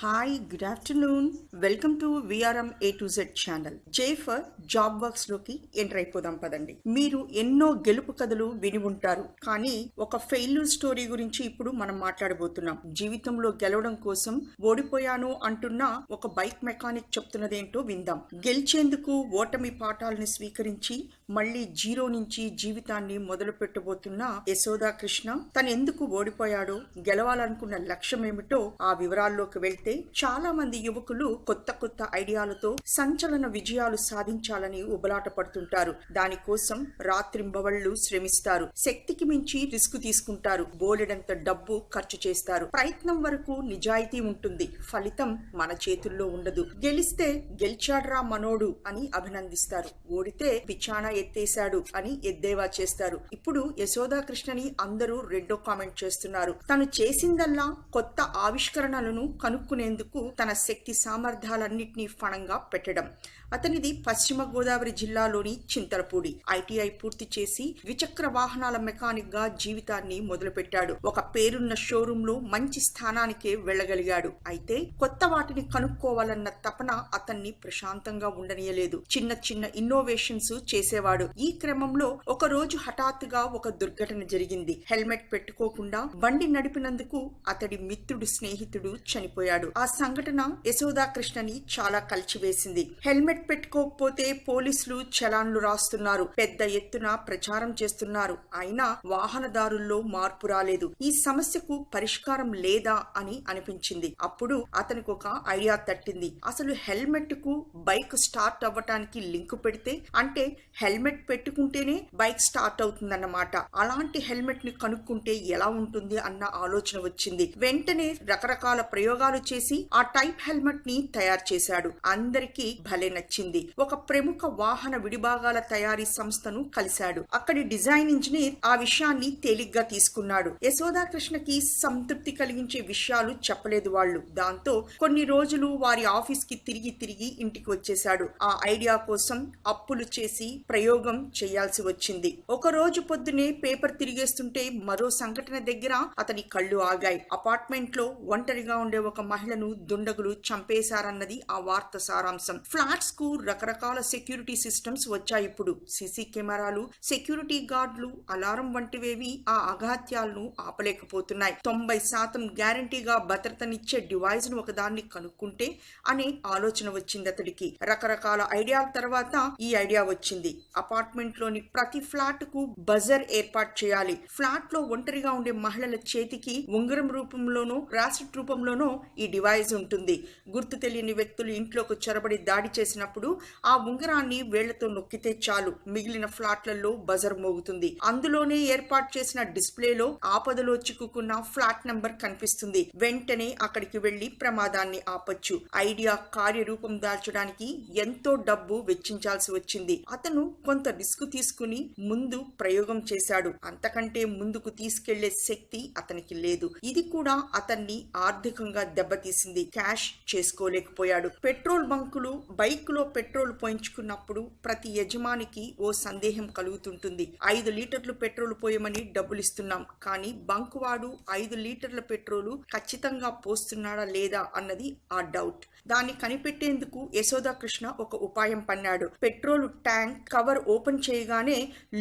Hi good afternoon welcome to VRM A to Z channel J for job వర్క్స్లోకి enter అయిపోదాం పదండి. మీరు ఎన్నో గెలుపు కథలు విని ఉంటారు. కానీ ఒక ఫెయిల్యూర్ స్టోరీ గురించి ఇప్పుడు మనం మాట్లాడబోతున్నాం. జీవితంలో గెలవడం కోసం ఓడిపోయాను అంటున్న ఒక బైక్ మెకానిక్ చెప్తున్నదేంటో విందాం. గెలిచేందుకు ఓటమి పాఠాలను స్వీకరించి మళ్ళీ జీరో నుంచి జీవితాన్ని మొదలు పెట్టబోతున్న యశోదా కృష్ణ తను ఎందుకు ఓడిపోయాడో గెలవాలనుకున్న లక్ష్యం ఏమిటో ఆ వివరాల్లోకి వెళ్తే చాలా మంది యువకులు కొత్త కొత్త ఐడియాలతో సంచలన విజయాలు సాధించాలని ఉబలాట పడుతుంటారు. దానికోసం రాత్రింబవళ్ళు శ్రమిస్తారు. శక్తికి మించి రిస్క్ తీసుకుంటారు. బోలెడంత డబ్బు ఖర్చు చేస్తారు. ప్రయత్నం వరకు నిజాయితీ ఉంటుంది. ఫలితం మన చేతుల్లో ఉండదు. గెలిస్తే గెలిచాడ్రా మనోడు అని అభినందిస్తారు. ఓడితే పిచ్చానా ఎత్తేశాడు అని ఎద్దేవా చేస్తారు. ఇప్పుడు యశోదా కృష్ణని అందరూ రెండో కామెంట్ చేస్తున్నారు. తను చేసిందల్లా కొత్త ఆవిష్కరణలను కనుక్కునేందుకు తన శక్తి సామర్థ్యాలన్నింటినీ ఫణంగా పెట్టడం. అతనిది పశ్చిమ గోదావరి జిల్లాలోని చింతలపూడి. ఐటీఐ పూర్తి చేసి ద్విచక్ర వాహనాల మెకానిక్గా జీవితాన్ని మొదలుపెట్టాడు. ఒక పేరున్న షోరూమ్లో మంచి స్థానానికే వెళ్ళగలిగాడు. అయితే కొత్త వాటిని కనుక్కోవాలన్న తపన అతన్ని ప్రశాంతంగా ఉండనీయలేదు. చిన్న చిన్న ఇన్నోవేషన్స్ చేసేవాడు. ఈ క్రమంలో ఒక రోజు హఠాత్తుగా ఒక దుర్ఘటన జరిగింది. హెల్మెట్ పెట్టుకోకుండా బండి నడిపినందుకు అతడి మిత్రుడు స్నేహితుడు చనిపోయాడు. ఆ సంఘటన యశోదా కృష్ణని చాలా కలిచివేసింది. హెల్మెట్ పెట్టుకోకపోతే పోలీసులు చలాన్లు రాస్తున్నారు. పెద్ద ఎత్తున ప్రచారం చేస్తున్నారు. అయినా వాహనదారుల్లో మార్పు రాలేదు. ఈ సమస్యకు పరిష్కారం లేదా అని అనిపించింది. అప్పుడు అతనికి ఒక ఐడియా తట్టింది. అసలు హెల్మెట్కు బైక్ స్టార్ట్ అవ్వటానికి లింక్ పెడితే అంటే హెల్మెట్ పెట్టుకుంటేనే బైక్ స్టార్ట్ అవుతుందన్నమాట. అలాంటి హెల్మెట్ని కనుక్కుంటే ఎలా ఉంటుంది అన్న ఆలోచన వచ్చింది. వెంటనే రకరకాల ప్రయోగాలు చేసి ఆ టైప్ హెల్మెట్ని తయారు చేశాడు. అందరికీ భలే నచ్చింది. ఒక ప్రముఖ వాహన విడిభాగాల తయారీ సంస్థను కలిశాడు. అక్కడి డిజైన్ ఇంజనీర్ ఆ విషయాన్ని తేలిగ్గా తీసుకున్నాడు. యశోదా కృష్ణకి సంతృప్తి కలిగించే విషయాలు చెప్పలేదు వాళ్ళు. దాంతో కొన్ని రోజులు వారి ఆఫీస్కి తిరిగి తిరిగి ఇంటికి వచ్చేశాడు. ఆ ఐడియా కోసం అప్పులు చేసి ప్రయోగం చేయాల్సి వచ్చింది. ఒక రోజు పొద్దునే పేపర్ తిరిగేస్తుంటే మరో సంఘటన దగ్గర అతని కళ్ళు ఆగాయి. అపార్ట్మెంట్లో ఒంటరిగా ఉండే ఒక మహిళ మహిళను దుండగులు చంపేశారన్నది ఆ వార్త సారాంశం. ఫ్లాట్స్కు రకరకాల సెక్యూరిటీ సిస్టమ్స్ వచ్చాయి ఇప్పుడు. సీసీ కెమెరాలు సెక్యూరిటీ గార్డులు అలారం వంటివేవి ఆ అఘాత్యాలను ఆపలేకపోతున్నాయి. తొంభై శాతం గ్యారంటీగా భద్రతనిచ్చే డివైస్ను ఒకదాన్ని కనుక్కుంటే అనే ఆలోచన వచ్చింది అతడికి. రకరకాల ఐడియాల తర్వాత ఈ ఐడియా వచ్చింది. అపార్ట్మెంట్లోని ప్రతి ఫ్లాట్కు బజర్ ఏర్పాటు చేయాలి. ఫ్లాట్లో ఒంటరిగా ఉండే మహిళల చేతికి ఉంగరం రూపంలోనో రాసిట్ రూపంలోనో ఈ డివైజ్ ఉంటుంది. గుర్తు తెలియని వ్యక్తులు ఇంట్లోకి చొరబడి దాడి చేసినప్పుడు ఆ ఉంగరాన్ని వేళ్ళతో నొక్కితే చాలు. మిగిలిన ఫ్లాట్లలో బజర్ మోగుతుంది. అందులోనే ఏర్పాటు చేసిన డిస్ప్లేలో ఆపదలో చిక్కుకున్న ఫ్లాట్ నంబర్ కనిపిస్తుంది. వెంటనే అక్కడికి వెళ్ళి ప్రమాదాన్ని ఆపొచ్చు. ఐడియా కార్యరూపం దాల్చడానికి ఎంతో డబ్బు వెచ్చించాల్సి వచ్చింది. అతను కొంత రిస్క్ తీసుకుని ముందు ప్రయోగం చేశాడు. అంతకంటే ముందుకు తీసుకెళ్ళే శక్తి అతనికి లేదు. ఇది కూడా అతన్ని ఆర్థికంగా దెబ్బతి తీసింది క్యాష్ చేసుకోలేకపోయాడు. పెట్రోల్ బంకులు బైక్లో పెట్రోల్ పోయించుకున్నప్పుడు ప్రతి యజమానికి ఓ సందేహం కలుగుతుంటుంది. ఐదు లీటర్లు పెట్రోల్ పోయమని డబ్బులు ఇస్తున్నాం కానీ బంక్ వాడు ఐదు లీటర్ల పెట్రోలు ఖచ్చితంగా పోస్తున్నాడా లేదా అన్నది ఆ డౌట్. దాన్ని కనిపెట్టేందుకు యశోదా కృష్ణ ఒక ఉపాయం పన్నాడు. పెట్రోల్ ట్యాంక్ కవర్ ఓపెన్ చేయగానే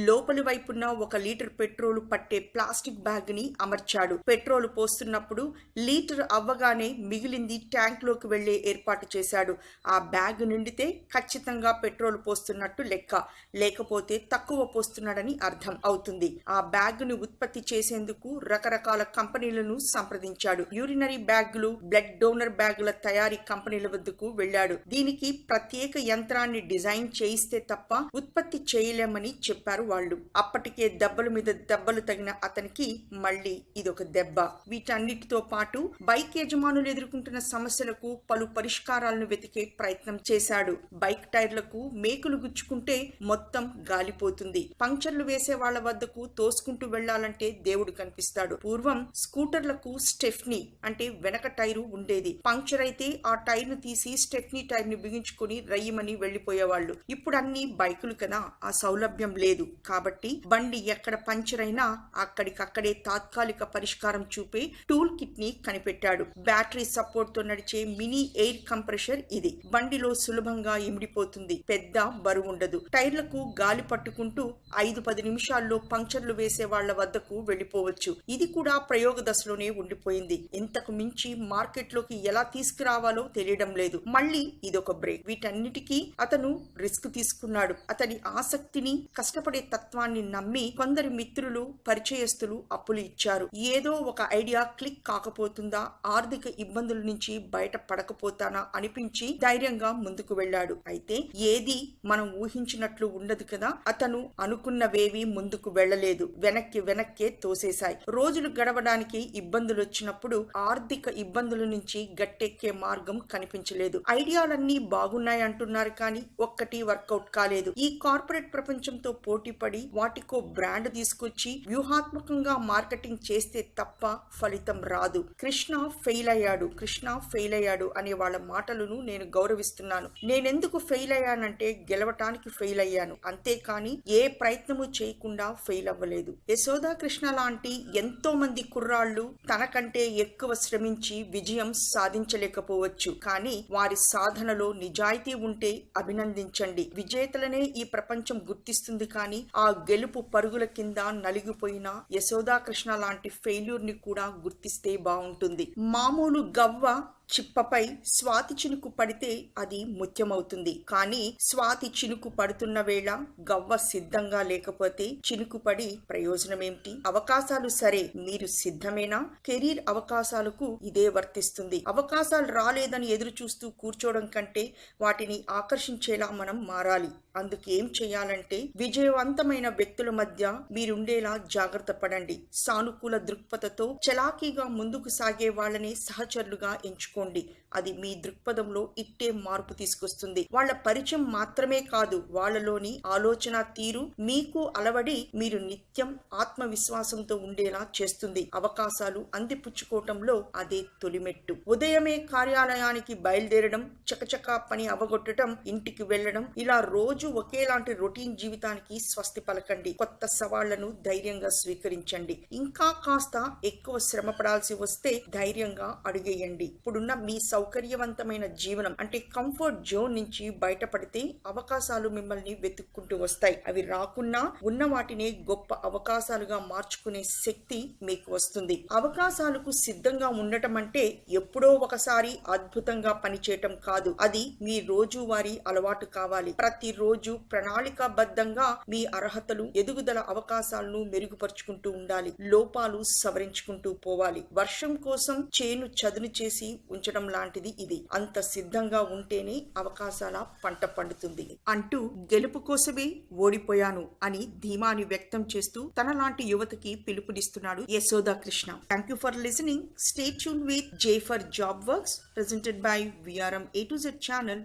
లోపలి వైపున ఒక లీటర్ పెట్రోల్ పట్టే ప్లాస్టిక్ బ్యాగ్ని అమర్చాడు. పెట్రోల్ పోస్తున్నప్పుడు లీటర్ అవ్వగానే మిగిలింది ట్యాంక్లోకి వెళ్ళే ఏర్పాటు చేశాడు. ఆ బ్యాగ్ నిండితే ఖచ్చితంగా పెట్రోల్ పోస్తున్నట్టు లెక్క. లేకపోతే తక్కువ పోస్తున్నాడని అర్థం అవుతుంది. ఆ బ్యాగ్ను ఉత్పత్తి చేసేందుకు రకరకాల కంపెనీలను సంప్రదించాడు. యూరినరీ బ్యాగులు బ్లడ్ డోనర్ బ్యాగుల తయారీ కంపెనీల వద్దకు వెళ్ళాడు. దీనికి ప్రత్యేక యంత్రాన్ని డిజైన్ చేయిస్తే తప్ప ఉత్పత్తి చేయలేమని చెప్పారు వాళ్ళు. అప్పటికే దెబ్బల మీద దెబ్బలు తగిన అతనికి మళ్ళీ ఇదొక దెబ్బ. వీటన్నిటితో పాటు బైక్ యజమానులు ఎదుర్కొంటున్న సమస్యలకు పలు పరిష్కారాలను వెతికే ప్రయత్నం చేశాడు. బైక్ టైర్లకు మేకులు గుచ్చుకుంటే మొత్తం గాలిపోతుంది. పంక్చర్లు వేసే వాళ్ళ వద్దకు తోసుకుంటూ వెళ్ళాలంటే దేవుడు కనిపిస్తాడు. పూర్వం స్కూటర్లకు స్టెఫ్నీ అంటే వెనక టైరు ఉండేది. పంక్చర్ అయితే ఆ టైర్ను తీసి స్టెఫ్నీ టైర్ని బిగించుకుని రయ్యమని వెళ్ళిపోయేవాళ్ళు ఇప్పుడు అన్ని బైకులు కదా ఆ సౌలభ్యం లేదు. కాబట్టి బండి ఎక్కడ పంక్చర్ అయినా అక్కడికక్కడే తాత్కాలిక పరిష్కారం చూపే టూల్ కిట్ని కనిపెట్టాడు. బ్యాటరీ బ్యాటరీ సపోర్ట్తో నడిచే మినీ ఎయిర్ కంప్రెషర్ ఇది. బండిలో సులభంగా ఇమిడిపోతుంది. పెద్ద బరువు ఉండదు టైర్లకు గాలి పట్టుకుంటూ ఐదు పది నిమిషాల్లో పంక్చర్లు వేసే వాళ్ళ వద్దకు వెళ్ళిపోవచ్చు ఇది కూడా ప్రయోగ దశలోనే ఉండిపోయింది. ఇంతకు మించి మార్కెట్లోకి ఎలా తీసుకురావాలో తెలియడం లేదు. మళ్ళీ ఇదొక బ్రేక్. వీటన్నిటికీ అతను రిస్క్ తీసుకున్నాడు. అతని ఆసక్తిని కష్టపడే తత్వాన్ని నమ్మి కొందరి మిత్రులు పరిచయస్తులు అప్పులు ఇచ్చారు. ఏదో ఒక ఐడియా క్లిక్ కాకపోతుందా? ఆర్థిక ఇబ్బందుల నుంచి బయట పడకపోతానా అనిపించి ధైర్యంగా ముందుకు వెళ్ళాడు. అయితే ఏది మనం ఊహించినట్లు ఉండదు కదా అతను అనుకున్నవేవి ముందుకు వెళ్ళలేదు. వెనక్కి వెనక్కే తోసేశాయి. రోజులు గడవడానికి ఇబ్బందులు వచ్చినప్పుడు ఆర్థిక ఇబ్బందుల నుంచి గట్టెక్కే మార్గం కనిపించలేదు. ఐడియాలన్నీ బాగున్నాయి అంటున్నారు కానీ ఒక్కటి వర్కౌట్ కాలేదు. ఈ కార్పొరేట్ ప్రపంచంతో పోటీపడి వాటికో బ్రాండ్ తీసుకొచ్చి వ్యూహాత్మకంగా మార్కెటింగ్ చేస్తే తప్ప ఫలితం రాదు. కృష్ణ ఫెయిల్ అయ్యాడు. కృష్ణ ఫెయిల్ అయ్యాడు అనే వాళ్ళ మాటలను నేను గౌరవిస్తున్నాను. నేనెందుకు ఫెయిల్ అయ్యానంటే గెలవటానికి ఫెయిల్ అయ్యాను. అంతేకాని ఏ ప్రయత్నము చేయకుండా ఫెయిల్ అవ్వలేదు. యశోదా కృష్ణ లాంటి ఎంతో మంది కుర్రాళ్ళు తనకంటే ఎక్కువ శ్రమించి విజయం సాధించలేకపోవచ్చు. కానీ వారి సాధనలో నిజాయితీ ఉంటే అభినందించండి. విజేతలనే ఈ ప్రపంచం గుర్తిస్తుంది కానీ ఆ గెలుపు పరుగుల కింద నలిగిపోయిన యశోదా కృష్ణ లాంటి ఫెయిల్యూర్ని కూడా గుర్తిస్తే బాగుంటుంది. మామూలు గవ్వ చిప్పపై స్వాతి చినుకు పడితే అది ముత్యమవుతుంది కానీ స్వాతి చినుకు పడుతున్న వేళ గవ్వ సిద్ధంగా లేకపోతే చినుకు పడి ప్రయోజనమేమిటి? అవకాశాలు సరే మీరు సిద్ధమేనా? కెరీర్ అవకాశాలకు ఇదే వర్తిస్తుంది. అవకాశాలు రాలేదని ఎదురు చూస్తూ కూర్చోవడం కంటే వాటిని ఆకర్షించేలా మనం మారాలి. అందుకేం చేయాలంటే విజయవంతమైన వ్యక్తుల మధ్య మీరుండేలా జాగ్రత్త పడండి. సానుకూల దృక్పథతో చలాకీగా ముందుకు సాగే వాళ్ళని సహచరులుగా ఎంచుకోండి అది మీ దృక్పథంలో ఇట్టే మార్పు తీసుకొస్తుంది. వాళ్ళ పరిచయం మాత్రమే కాదు వాళ్ళలోని ఆలోచన తీరు మీకు అలవడి మీరు నిత్యం ఆత్మవిశ్వాసంతో ఉండేలా చేస్తుంది. అవకాశాలు అందిపుచ్చుకోవటంలో అదే తొలిమెట్టు. ఉదయమే కార్యాలయానికి బయలుదేరడం చకచకా పని అవగొట్టడం ఇంటికి వెళ్ళడం ఇలా రోజు ఒకేలాంటి రొటీన్ జీవితానికి స్వస్తి పలకండి. కొత్త సవాళ్ళను ధైర్యంగా స్వీకరించండి. ఇంకా కాస్త ఎక్కువ శ్రమ పడాల్సి వస్తే ధైర్యంగా అడుగేయండి. ఉన్న మీ సౌకర్యవంతమైన జీవనం అంటే కంఫర్ట్ జోన్ నుంచి బయటపడితే అవకాశాలు మిమ్మల్ని వెతుక్కుంటూ వస్తాయి. అవి రాకున్నా ఉన్న వాటిని గొప్ప అవకాశాలుగా మార్చుకునే శక్తి మీకు వస్తుంది. అవకాశాలకు సిద్ధంగా ఉండటం అంటే ఎప్పుడో ఒకసారి అద్భుతంగా పనిచేయటం కాదు. అది మీ రోజువారీ అలవాటు కావాలి. ప్రతిరోజు ప్రణాళికాబద్ధంగా మీ అర్హతలు ఎదుగుదల అవకాశాలను మెరుగుపరుచుకుంటూ ఉండాలి. లోపాలు సవరించుకుంటూ పోవాలి. వర్షం కోసం చేను చదును చేసి ఉంచడం లాంటిది ఇది. అంత సిద్ధంగా ఉంటేనే అవకాశాల పంట పండుతుంది. అంటూ గెలుపు కోసమే ఓడిపోయాను అని ధీమాని వ్యక్తం చేస్తూ తన లాంటి యువతకి పిలుపునిస్తున్నాడు Yashoda Krishna. Thank you for listening stay tune with J for job works presented by VRM A to Z channel